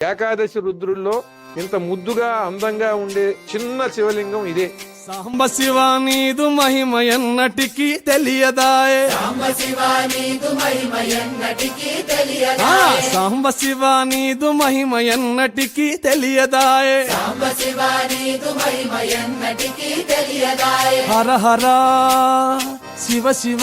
ఏకాదశి రుద్రుల్లో ఇంత ముద్దుగా అందంగా ఉండే చిన్న శివలింగం ఇదే. సాంబ శివానీదు మహిమ ఎన్నటికి తెలియదాయే సాంబ శివానీదు మహిమ ఎన్నటికి తెలియదాయే. హర హర శివ శివ.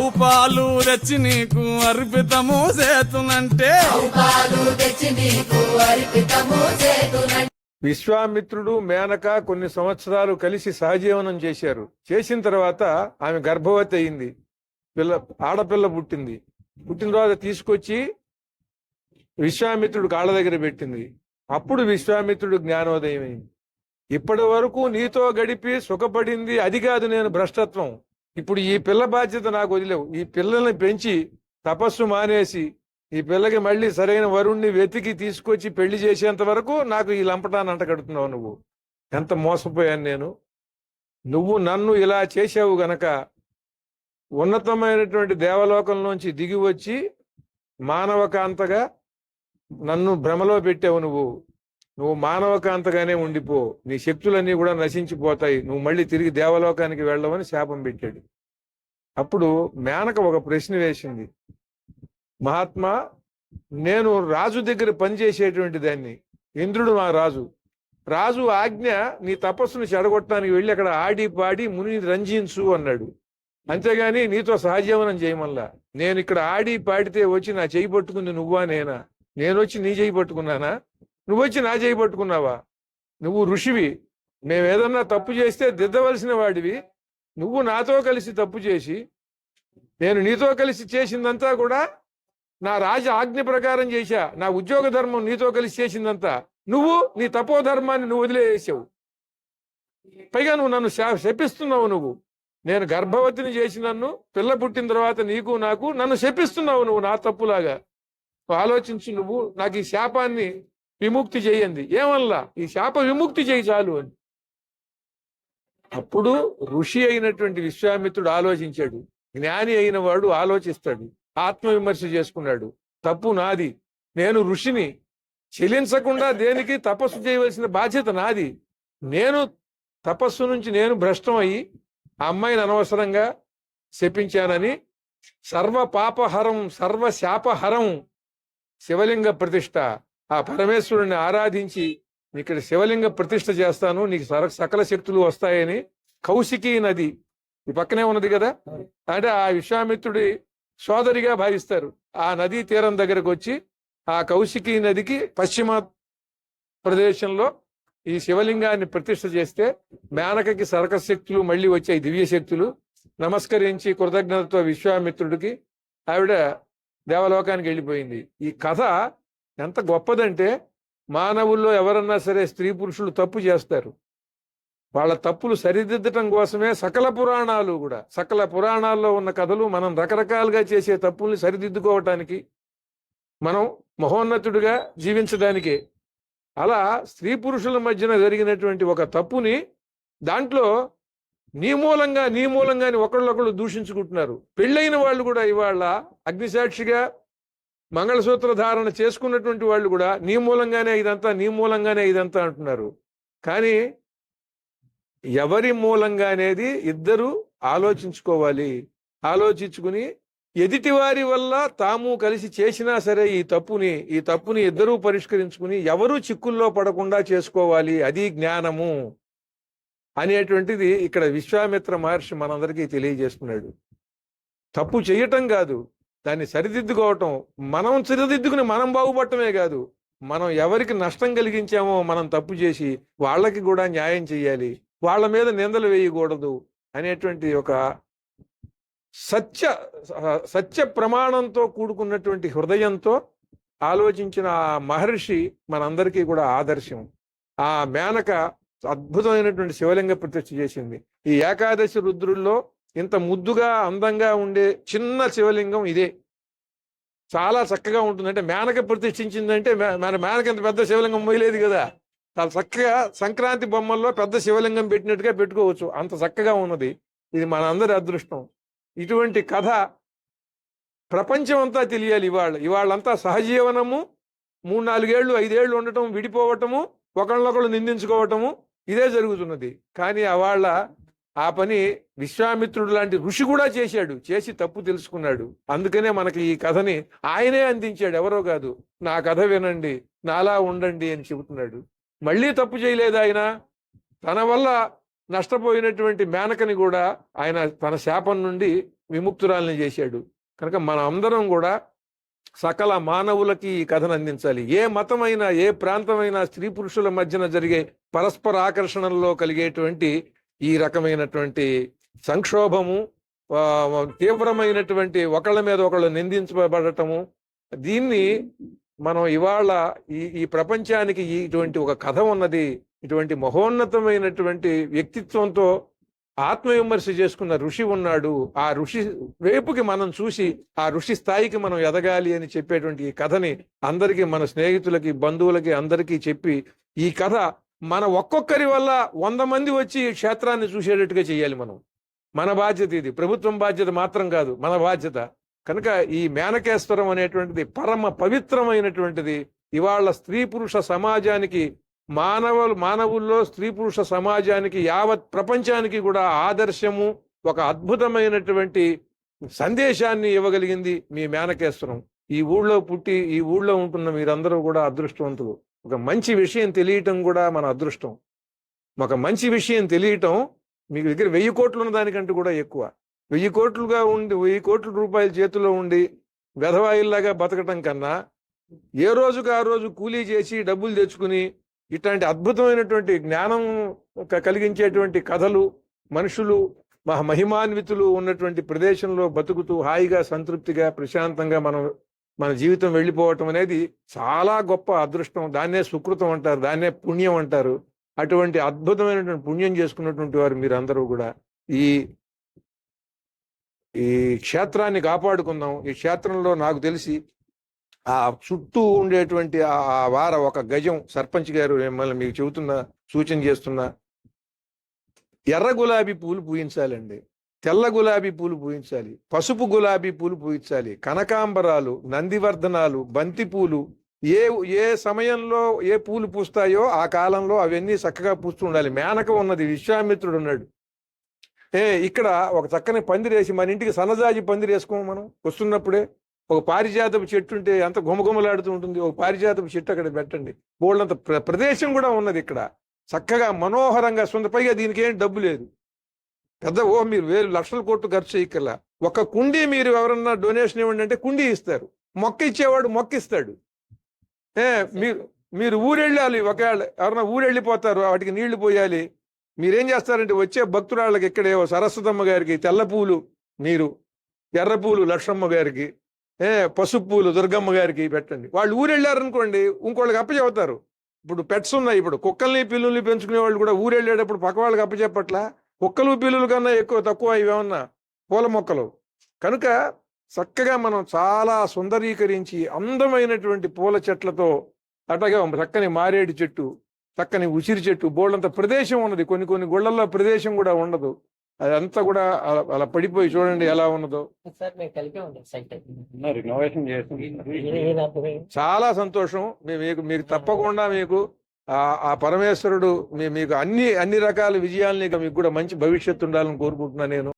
ఆవు పాలు తెచ్చి నీకు అర్పితము చేతునంటే విశ్వామిత్రుడు మేనక కొన్ని సంవత్సరాలు కలిసి సహజీవనం చేశారు. చేసిన తర్వాత ఆమె గర్భవతి అయింది. పిల్ల ఆడపిల్ల పుట్టింది. పుట్టిన తర్వాత తీసుకొచ్చి విశ్వామిత్రుడు కాళ్ళ దగ్గర పెట్టింది. అప్పుడు విశ్వామిత్రుడు జ్ఞానోదయం అయింది ఇప్పటి వరకు నీతో గడిపి సుఖపడింది అది కాదు నేను భ్రష్టత్వం. ఇప్పుడు ఈ పిల్ల బాధ్యత నాకు వదిలేవు. ఈ పిల్లల్ని పెంచి తపస్సు మానేసి ఈ పిల్లకి మళ్ళీ సరైన వరుణ్ణి వెతికి తీసుకొచ్చి పెళ్ళి చేసేంత వరకు నాకు ఈ లంపటాన్ని అంటగడుతున్నావు నువ్వు. ఎంత మోసపోయాను నేను. నువ్వు నన్ను ఇలా చేసావు గనక ఉన్నతమైనటువంటి దేవలోకంలోంచి దిగి వచ్చి మానవకాంతగా నన్ను భ్రమలో పెట్టావు నువ్వు. నువ్వు మానవకాంతగానే ఉండిపో నీ శక్తులన్నీ కూడా నశించిపోతాయి నువ్వు మళ్ళీ తిరిగి దేవలోకానికి వెళ్ళవని శాపం పెట్టాడు. అప్పుడు మేనక ఒక ప్రశ్న వేసింది. మహాత్మా నేను రాజు దగ్గర పనిచేసేటువంటి దాన్ని ఇంద్రుడు మా రాజు. రాజు ఆజ్ఞ నీ తపస్సును చెడగొట్టడానికి వెళ్ళి అక్కడ ఆడి పాడి ముని రంజించు అన్నాడు. అంతేగాని నీతో సహజీవనం చేయమల్లా నేను ఇక్కడ ఆడి పాడితే వచ్చి నా చేయి పట్టుకుంది నువ్వా నేనా? నేను వచ్చి నీ చేయి పట్టుకున్నానా? నువ్వు వచ్చి నా చేయి పట్టుకున్నావా? నువ్వు ఋషివి. మేము ఏదన్నా తప్పు చేస్తే దిద్దవలసిన వాడివి. నువ్వు నాతో కలిసి తప్పు చేసి నేను నీతో కలిసి చేసిందంతా కూడా నా రాజ ఆజ్ఞ ప్రకారం చేశా. నా ఉద్యోగ ధర్మం నీతో కలిసి చేసిందంతా. నువ్వు నీ తపోధర్మాన్ని నువ్వు వదిలేసావు పైగా నువ్వు నన్ను శా- శపిస్తున్నావు నువ్వు. నేను గర్భవతిని చేసి నన్ను పిల్ల పుట్టిన తర్వాత నీకు నాకు నన్ను శపిస్తున్నావు నువ్వు నా తప్పులాగా. ఆలోచించి నువ్వు నాకు ఈ శాపాన్ని విముక్తి చేయండి. ఏమల్లా? ఈ శాప విముక్తి చేయి చాలు అని. అప్పుడు ఋషి అయినటువంటి విశ్వామిత్రుడు ఆలోచించాడు. జ్ఞాని అయిన వాడు ఆలోచిస్తాడు. ఆత్మవిమర్శ చేసుకున్నాడు. తప్పు నాది. నేను ఋషిని. చెలించకుండా దేనికి తపస్సు చేయవలసిన బాధ్యత నాది. నేను తపస్సు నుంచి నేను భ్రష్టం అయ్యి ఆ అమ్మాయిని అనవసరంగా శపించానని సర్వ పాపహరం సర్వ శాపహరం శివలింగ ప్రతిష్ట ఆ పరమేశ్వరుని ఆరాధించి ఇక్కడ శివలింగ ప్రతిష్ఠ చేస్తాను నీకు సర- సకల శక్తులు వస్తాయని కౌశికీ నది ఈ పక్కనే ఉన్నది కదా? అంటే ఆ విశ్వామిత్రుడి సోదరిగా భావిస్తారు. ఆ నదీ తీరం దగ్గరకు వచ్చి ఆ కౌశికీ నదికి పశ్చిమ ప్రదేశంలో ఈ శివలింగాన్ని ప్రతిష్ఠ చేస్తే మేనకకి సరక శక్తులు మళ్ళీ వచ్చాయి దివ్య శక్తులు నమస్కరించి కృతజ్ఞతతో విశ్వామిత్రుడికి ఆవిడ దేవలోకానికి వెళ్ళిపోయింది. ఈ కథ ఎంత గొప్పదంటే మానవుల్లో ఎవరన్నా సరే స్త్రీ పురుషులు తప్పు చేస్తారు. వాళ్ళ తప్పులు సరిదిద్దటం కోసమే సకల పురాణాలు కూడా. సకల పురాణాల్లో ఉన్న కథలు మనం రకరకాలుగా చేసే తప్పుల్ని సరిదిద్దుకోవటానికి మనం మహోన్నతుడిగా జీవించడానికే. అలా స్త్రీ పురుషుల మధ్యన జరిగినటువంటి ఒక తప్పుని దాంట్లో నీ మూలంగా నీ మూలంగాని ఒకళ్ళొకళ్ళు దూషించుకుంటున్నారు. పెళ్ళైన వాళ్ళు కూడా ఇవాళ అగ్నిసాక్షిగా మంగళసూత్ర ధారణ చేసుకున్నటువంటి వాళ్ళు కూడా నీ మూలంగానే ఇదంతా నీ మూలంగానే ఇదంతా అంటున్నారు. కానీ ఎవరి మూలంగా అనేది ఇద్దరు ఆలోచించుకోవాలి. ఆలోచించుకుని ఎదుటి వారి వల్ల తాము కలిసి చేసినా సరే ఈ తప్పుని ఈ తప్పుని ఇద్దరూ పరిష్కరించుకుని ఎవరు చిక్కుల్లో పడకుండా చేసుకోవాలి. అది జ్ఞానము అనేటువంటిది ఇక్కడ విశ్వామిత్ర మహర్షి మనందరికీ తెలియజేస్తున్నాడు. తప్పు చేయటం కాదు. దాన్ని సరిదిద్దుకోవటం మనం సరిదిద్దుకుని మనం బాగుపడటమే కాదు. మనం ఎవరికి నష్టం కలిగించామో మనం తప్పు చేసి వాళ్ళకి కూడా న్యాయం చేయాలి వాళ్ళ మీద నిందలు వేయకూడదు అనేటువంటి ఒక సత్య సత్య ప్రమాణంతో కూడుకున్నటువంటి హృదయంతో ఆలోచించిన ఆ మహర్షి మనందరికీ కూడా ఆదర్శం. ఆ మేనక అద్భుతమైనటువంటి శివలింగ ప్రతిష్ఠ చేసింది. ఈ ఏకాదశి రుద్రుల్లో ఇంత ముద్దుగా అందంగా ఉండే చిన్న శివలింగం ఇదే. చాలా చక్కగా ఉంటుంది. అంటే మేనక ప్రతిష్ఠించిందంటే మన మేనక ఇంత పెద్ద శివలింగం మొయ్యలేదు కదా. చాలా చక్కగా సంక్రాంతి బొమ్మల్లో పెద్ద శివలింగం పెట్టినట్టుగా పెట్టుకోవచ్చు. అంత చక్కగా ఉన్నది. ఇది మన అందరి అదృష్టం. ఇటువంటి కథ ప్రపంచం అంతా తెలియాలి ఇవాళ. ఇవాళంతా సహజీవనము మూడు నాలుగేళ్ళు ఐదేళ్ళు ఉండటం విడిపోవటము ఒకళ్ళనొకళ్ళు నిందించుకోవటము ఇదే జరుగుతున్నది. కానీ అవాళ్ళ ఆ పని విశ్వామిత్రుడు లాంటి ఋషి కూడా చేశాడు. చేసి తప్పు తెలుసుకున్నాడు. అందుకనే మనకి ఈ కథని ఆయనే అందించాడు. ఎవరో కాదు. నా కథ వినండి. నాలా ఉండండి అని చెబుతున్నాడు. మళ్ళీ తప్పు చేయలేదు ఆయన. తన వల్ల నష్టపోయినటువంటి మేనకని కూడా ఆయన తన శాపం నుండి విముక్తురాలని చేశాడు. కనుక మన అందరం కూడా సకల మానవులకి ఈ కథను అందించాలి. ఏ మతమైనా ఏ ప్రాంతమైనా స్త్రీ పురుషుల మధ్యన జరిగే పరస్పర ఆకర్షణల్లో కలిగేటువంటి ఈ రకమైనటువంటి సంక్షోభము తీవ్రమైనటువంటి ఒకళ్ళ మీద ఒకళ్ళు నిందించబడటము దీన్ని మనం ఇవాళ ఈ ఈ ప్రపంచానికి ఈ- ఇటువంటి ఒక కథ ఉన్నది ఇటువంటి మహోన్నతమైనటువంటి వ్యక్తిత్వంతో ఆత్మవిమర్శ చేసుకున్న ఋషి ఉన్నాడు. ఆ ఋషి వైపుకి మనం చూసి ఆ ఋషి స్థాయికి మనం ఎదగాలి అని చెప్పేటువంటి ఈ కథని అందరికీ మన స్నేహితులకి బంధువులకి అందరికీ చెప్పి ఈ కథ మన ఒక్కొక్కరి వల్ల వంద మంది వచ్చి క్షేత్రాన్ని చూసేటట్టుగా చేయాలి మనం. మన బాధ్యత ఇది. ప్రభుత్వం బాధ్యత మాత్రం కాదు మన బాధ్యత. కనుక ఈ మేనకేశ్వరం అనేటువంటిది పరమ పవిత్రమైనటువంటిది ఇవాళ స్త్రీ పురుష సమాజానికి మానవులు మానవుల్లో స్త్రీ పురుష సమాజానికి యావత్ ప్రపంచానికి కూడా ఆదర్శము ఒక అద్భుతమైనటువంటి సందేశాన్ని ఇవ్వగలిగింది మీ మేనకేశ్వరం. ఈ ఊళ్ళో పుట్టి ఈ ఊళ్ళో ఉంటున్న మీరందరూ కూడా అదృష్టవంతులు. ఒక మంచి విషయం తెలియటం కూడా మన అదృష్టం. ఒక మంచి విషయం తెలియటం మీకు దగ్గర వెయ్యి కోట్లు ఉన్న దానికంటే కూడా ఎక్కువ. వెయ్యి కోట్లుగా ఉండి వెయ్యి కోట్ల రూపాయల చేతిలో ఉండి వెధవాయిల్లాగా బతకటం కన్నా ఏ రోజుకు ఆ రోజు కూలీ చేసి డబ్బులు తెచ్చుకుని ఇట్లాంటి అద్భుతమైనటువంటి జ్ఞానం క- కలిగించేటువంటి కథలు మనుషులు మహ మహిమాన్వితులు ఉన్నటువంటి ప్రదేశంలో బతుకుతూ హాయిగా సంతృప్తిగా ప్రశాంతంగా మనం మన జీవితం వెళ్ళిపోవటం అనేది చాలా గొప్ప అదృష్టం. దాన్నే సుకృతం అంటారు దాన్నే పుణ్యం అంటారు. అటువంటి అద్భుతమైనటువంటి పుణ్యం చేసుకున్నటువంటి వారు మీరందరూ కూడా ఈ ఈ క్షేత్రాన్ని కాపాడుకుందాం. ఈ క్షేత్రంలో నాకు తెలిసి ఆ చుట్టూ ఉండేటువంటి ఆ ఆ వార ఒక గజం సర్పంచ్ గారు మిమ్మల్ని మీకు చెబుతున్నా సూచన చేస్తున్నా. ఎర్ర గులాబీ పూలు పూయించాలండి. తెల్ల గులాబీ పూలు పూయించాలి పసుపు గులాబీ పూలు పూయించాలి కనకాంబరాలు నందివర్ధనాలు బంతి పూలు ఏ ఏ సమయంలో ఏ పూలు పూస్తాయో ఆ కాలంలో అవన్నీ చక్కగా పూస్తూ ఉండాలి. మేనక ఉన్నది విశ్వామిత్రుడు ఉన్నాడు. ఏ ఇక్కడ ఒక చక్కని పందిరేసి మన ఇంటికి సన్నజాజి పందిరేసుకోము మనం. వస్తున్నప్పుడే ఒక పారిజాతపు చెట్టు ఉంటే ఎంత గుమగుమలాడుతూ ఉంటుంది ఒక పారిజాతపు చెట్టు అక్కడ పెట్టండి. బోళ్ళంత ప్ర- ప్రదేశం కూడా ఉన్నది ఇక్కడ. చక్కగా మనోహరంగా సొంత పైగా దీనికి ఏం డబ్బు లేదు. పెద్ద ఓ మీరు వేలు లక్షల కోట్లు ఖర్చు చేయక్కల ఒక కుండీ మీరు ఎవరన్నా డొనేషన్ ఇవ్వండి అంటే కుండీ ఇస్తారు. మొక్క ఇచ్చేవాడు మొక్క ఇస్తాడు. ఏ మీరు మీరు ఊరెళ్ళాలి ఒకవేళ ఎవరన్నా ఊరెళ్ళిపోతారు వాటికి నీళ్ళు పోయాలి. మీరేం చేస్తారంటే వచ్చే భక్తురాళ్ళకి ఇక్కడే సరస్వతమ్మ గారికి తెల్ల పూలు మీరు ఎర్ర పూలు లక్ష్మమ్మ గారికి ఏ పసుపు పూలు దుర్గమ్మ గారికి పెట్టండి. వాళ్ళు ఊరెళ్ళారనుకోండి ఇంకోళ్ళకి అప్పచెబుతారు. ఇప్పుడు పెట్స్ ఉన్నాయి ఇప్పుడు. కుక్కల్ని పిల్లుల్ని పెంచుకునే వాళ్ళు కూడా ఊరెళ్ళేటప్పుడు పక్క వాళ్ళకి అప్పచెప్పట్లా? కుక్కలు పిల్లుల కన్నా ఎక్కువ తక్కువ ఇవేమన్నా? పూల మొక్కలు. కనుక చక్కగా మనం చాలా సుందరీకరించి అందమైనటువంటి పూల చెట్లతో అట్లాగే చక్కని మారేడు చెట్టు చక్కని ఉసిరి చెట్టు బోళ్ళంత ప్రదేశం ఉన్నది. కొన్ని కొన్ని గుళ్ళల్లో ప్రదేశం కూడా ఉండదు. అదంతా కూడా అలా అలా పడిపోయి చూడండి ఎలా ఉన్నదో. సార్ మేము కలిపే ఉంటాం సైట్. రినోవేషన్ చేసి చాలా సంతోషం. మీకు తప్పకుండా మీకు ఆ ఆ పరమేశ్వరుడు మీ- మీకు అన్ని అన్ని రకాల విజయాలని మీకు కూడా మంచి భవిష్యత్తు ఉండాలని కోరుకుంటున్నాను నేను.